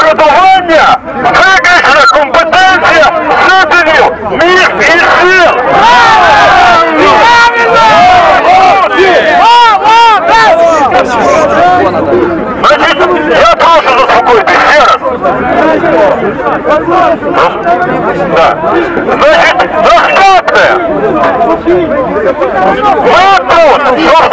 Передування виключна компетенція жителів міст і сіл. Значить, я прошу заспокоїтися ще Значить, достатньо. Ми тут, щоб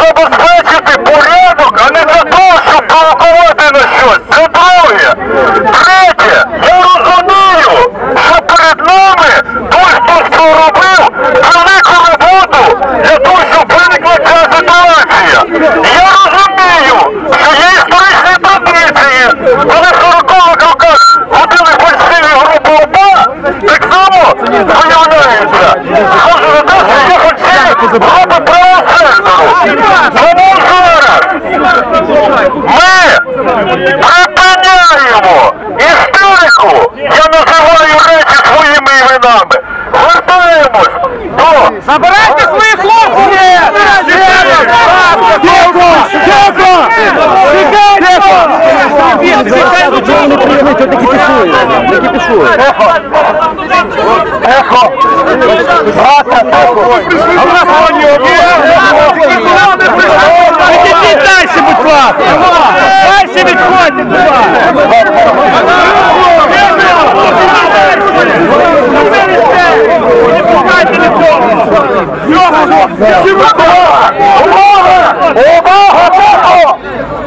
так само виявляється, схоже на те, що є фальшиві групи правого сектору. Ми припиняємо істерику, я називаю речі своїми іменами, вертаємось до... Забирайте своїх хлопців! Тихо! Тихо! Тихо! Чого не приїхали, чого такі пішують? Які Ехо! Брата, ехо! А в нас коні Відійдіть далі, будь ласка! Далі відходьте, будь ласка! Увага! Увага! Тихо!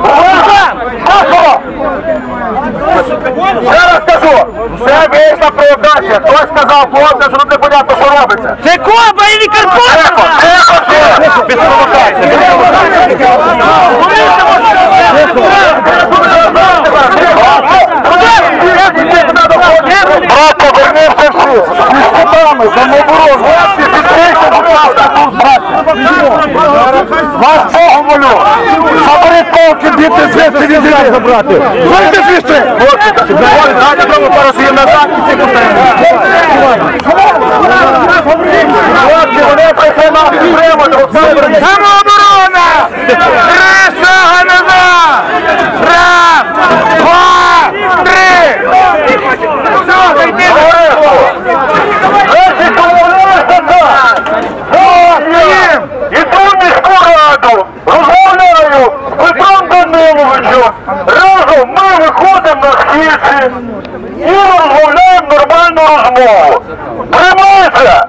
Увага! Тихо! Я раз кажу, це вийшла Хтось сказав, хлопці, що тут непонятно, що робиться. Це Коба і Карпова! тихо, тихо! Без провокації. Брат, повернися всі! З кутами, самооборону! Підтримайте, будь ласка, тут, браття! Вас Богу молю! Заберіть палки, бійте звідси, від людей забрати! Вийди звідси! Хлопці, дайте тому пару слів назад і всі разом ми виходимо на східці і розмовляємо нормальну розмову. Тримайся!